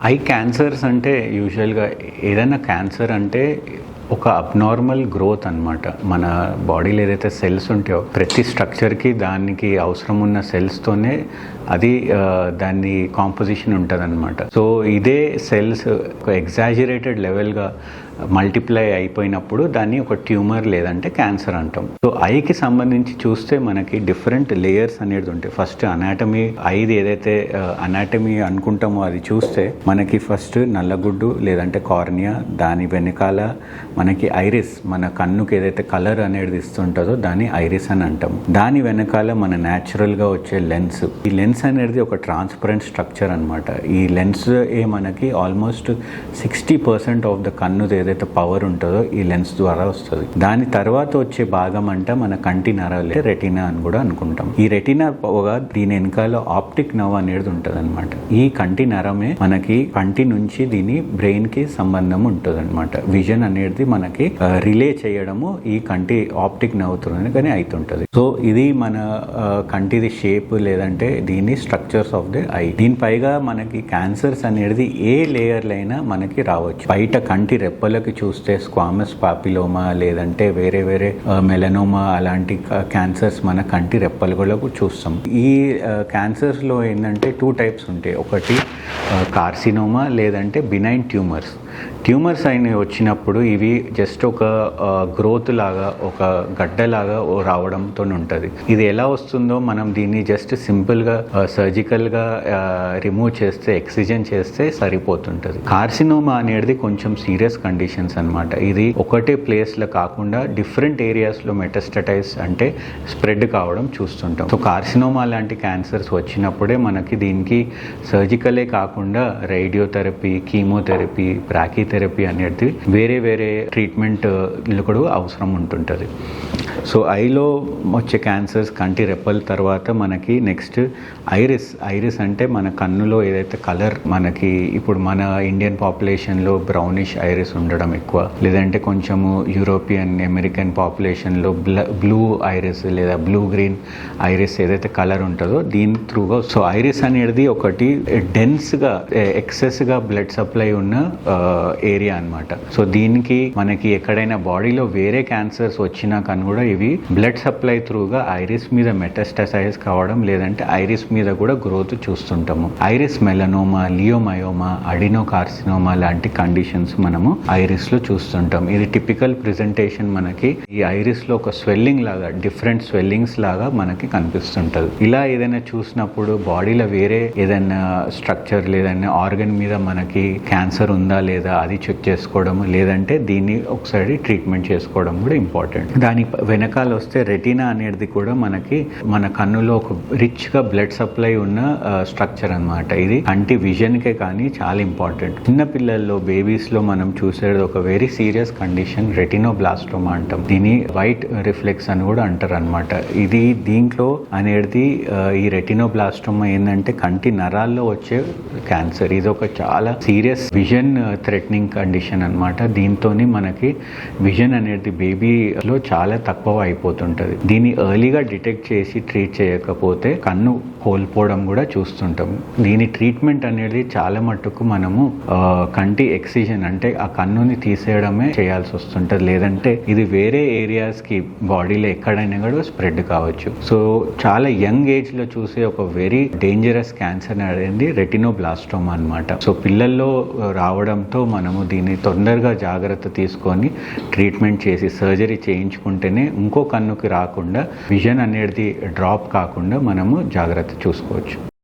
I cancers అంటే యూజువల్గా ఏదైనా క్యాన్సర్ అంటే ఒక అబ్నార్మల్ గ్రోత్ అన్నమాట. మన బాడీలో ఏదైతే సెల్స్ ఉంటాయో ప్రతి స్ట్రక్చర్కి దానికి అవసరం ఉన్న సెల్స్తోనే అది దాన్ని కాంపోజిషన్ ఉంటుంది అనమాట సో ఇదే సెల్స్ ఒక ఎగ్జాజిరేటెడ్ లెవెల్గా మల్టిప్లై అయిపోయినప్పుడు దాన్ని ఒక ట్యూమర్ లేదంటే క్యాన్సర్ అంటాం. సో ఐకి సంబంధించి చూస్తే మనకి డిఫరెంట్ లేయర్స్ అనేది ఉంటాయి. ఫస్ట్ అనాటమీ ఐది ఏదైతే అనాటమీ అనుకుంటామో అది చూస్తే మనకి ఫస్ట్ నల్లగుడ్డు లేదంటే కార్నియా దాని వెనకాల మనకి ఐరిస్ మన కన్నుకి ఏదైతే కలర్ అనేది ఇస్తుంటుందో దాన్ని ఐరిస్ అని అంటాం. దాని వెనకాల మన natural గా వచ్చే లెన్స్. ఈ లెన్స్ అనేది ఒక ట్రాన్స్పరెంట్ స్ట్రక్చర్ అనమాట ఈ లెన్స్ ఏ మనకి almost sixty percent of the కన్నుది ఏదైతే పవర్ ఉంటుందో ఈ లెన్స్ ద్వారా వస్తుంది. దాని తర్వాత వచ్చే భాగం అంట మన కంటి నరాలే రెటీనా అని కూడా అనుకుంటాం. ఈ రెటీనా పోగా దీని వెనకాల ఆప్టిక్ నవ్ అనేది ఉంటుంది అనమాట ఈ కంటి నరమే మనకి కంటి నుంచి దీని బ్రెయిన్కి సంబంధం ఉంటుంది అనమాట విజన్ అనేది మనకి రిలే చేయడము ఈ కంటి ఆప్టిక్ నవ్వుతుంది కానీ అవుతుంటుంది సో ఇది మన కంటిది షేప్ లేదంటే దీని స్ట్రక్చర్స్ ఆఫ్ ది ఐ దీని పైగా మనకి క్యాన్సర్స్ అనేది ఏ లేయర్లైనా మనకి రావచ్చు. బయట కంటి రెప్పలకి చూస్తే స్క్వామస్ పాపిలోమా లేదంటే వేరే వేరే మెలనోమా అలాంటి క్యాన్సర్స్ మన కంటి రెప్పలకు చూస్తాం. ఈ క్యాన్సర్స్లో ఏంటంటే టూ టైప్స్ ఉంటాయి. ఒకటి కార్సినోమా లేదంటే బినైన్ ట్యూమర్స్ ట్యూమర్స్ అయినవి వచ్చినప్పుడు ఇవి జస్ట్ ఒక గ్రోత్ లాగా ఒక గడ్డలాగా రావడంతో ఉంటుంది. ఇది ఎలా వస్తుందో మనం దీన్ని జస్ట్ సింపుల్గా సర్జికల్గా రిమూవ్ చేస్తే ఎక్సిజన్ చేస్తే సరిపోతుంటుంది. కార్సినోమా అనేది కొంచెం సీరియస్ కండిషన్స్ అనమాట ఇది ఒకటే ప్లేస్లో కాకుండా డిఫరెంట్ ఏరియాస్లో మెటస్టటైజ్ అంటే స్ప్రెడ్ కావడం చూస్తుంటాం. సో కార్సినోమా లాంటి క్యాన్సర్స్ వచ్చినప్పుడే మనకి దీనికి సర్జికలే కాకుండా రేడియోథెరపీ కీమోథెరపీ బ్రాకీథెరపీ అనేది వేరే వేరే ట్రీట్మెంట్ కూడా అవసరం ఉంటుంటుంది. సో ఐలో వచ్చే క్యాన్సర్స్ కంటి రెప్పల తర్వాత మనకి నెక్స్ట్ ఐరిస్. ఐరిస్ అంటే మన కన్నులో ఏదైతే కలర్ మనకి ఇప్పుడు మన ఇండియన్ పాపులేషన్లో బ్రౌనిష్ ఐరిస్ ఉండడం ఎక్కువ. లేదంటే కొంచెము యూరోపియన్ అమెరికన్ పాపులేషన్లో బ్లూ ఐరిస్ లేదా బ్లూ గ్రీన్ ఐరిస్ ఏదైతే కలర్ ఉంటుందో దీని త్రూగా సో ఐరిస్ అనేది ఒకటి డెన్స్గా ఎక్సెస్గా బ్లడ్ సప్లై ఉన్న ఏరియా అన్నమాట. సో దీనికి మనకి ఎక్కడైనా బాడీలో వేరే క్యాన్సర్స్ వచ్చినా కానీ కూడా ఇవి బ్లడ్ సప్లై త్రూగా ఐరిస్ మీద మెటస్టసైజ్ కావడం లేదంటే ఐరిస్ మీద కూడా గ్రోత్ చూస్తుంటాము. Iris melanoma leiomyoma adenocarcinoma లాంటి కండిషన్స్ మనము ఐరిస్లో చూస్తుంటాం. ఇది టిపికల్ ప్రెజెంటేషన్ మనకి. ఈ ఐరిస్లో ఒక స్వెల్లింగ్ లాగా డిఫరెంట్ స్వెల్లింగ్స్ లాగా మనకి కనిపిస్తుంటది. ఇలా ఏదైనా చూసినప్పుడు బాడీలో వేరే ఏదైనా స్ట్రక్చర్ లేదన్నా ఆర్గన్ మీద మనకి క్యాన్సర్ ఉందా లేదా అది చెక్ చేసుకోవడం లేదంటే దీన్ని ఒకసారి ట్రీట్మెంట్ చేసుకోవడం కూడా ఇంపార్టెంట్ దాని వెనకాల వస్తే రెటీనా అనేది కూడా మనకి మన కన్నులో ఒక రిచ్గా బ్లడ్ సప్లై ఉన్న స్ట్రక్చర్ అన్నమాట. ఇది కంటి విజన్కే కానీ చాలా ఇంపార్టెంట్ చిన్న పిల్లల్లో బేబీస్లో మనం చూసేది ఒక వెరీ సీరియస్ కండిషన్ రెటినోబ్లాస్టోమా అంటాం. దీని వైట్ రిఫ్లెక్స్ అని కూడా అంటారు అనమాట ఇది దీంట్లో అనేది ఈ ఈ రెటినోబ్లాస్టోమా ఏంటంటే కంటి నరాల్లో వచ్చే క్యాన్సర్ ఇది ఒక చాలా సీరియస్ విజన్ థ్రెటనింగ్ కండిషన్ అనమాట దీంతో మనకి విజన్ అనేది బేబీలో చాలా తక్కువ అయిపోతుంటుంది. దీన్ని ఎర్లీగా డిటెక్ట్ చేసి ట్రీట్ చేయకపోతే కన్ను కోల్పోవడం కూడా చూస్తుంటాం. దీని ట్రీట్మెంట్ అనేది చాలా మట్టుకు మనము కంటి ఎక్సిజన్ అంటే ఆ కన్నుని తీసేయడమే చేయాల్సి వస్తుంటుంది. లేదంటే ఇది వేరే ఏరియాస్కి బాడీలో ఎక్కడైనా కూడా స్ప్రెడ్ కావచ్చు. సో చాలా యంగ్ ఏజ్లో చూసే ఒక వెరీ డేంజరస్ క్యాన్సర్ అనేది రెటినోబ్లాస్టోమా అనమాట సో పిల్లల్లో రావడంతో మనము దీన్ని తొందరగా జాగ్రత్త తీసుకొని ట్రీట్మెంట్ చేసి సర్జరీ చేయించుకుంటేనే ఇంకో కన్నుకి రాకుండా విజన్ అనేది డ్రాప్ కాకుండా మనము జాగ్రత్త చూసుకోవచ్చు.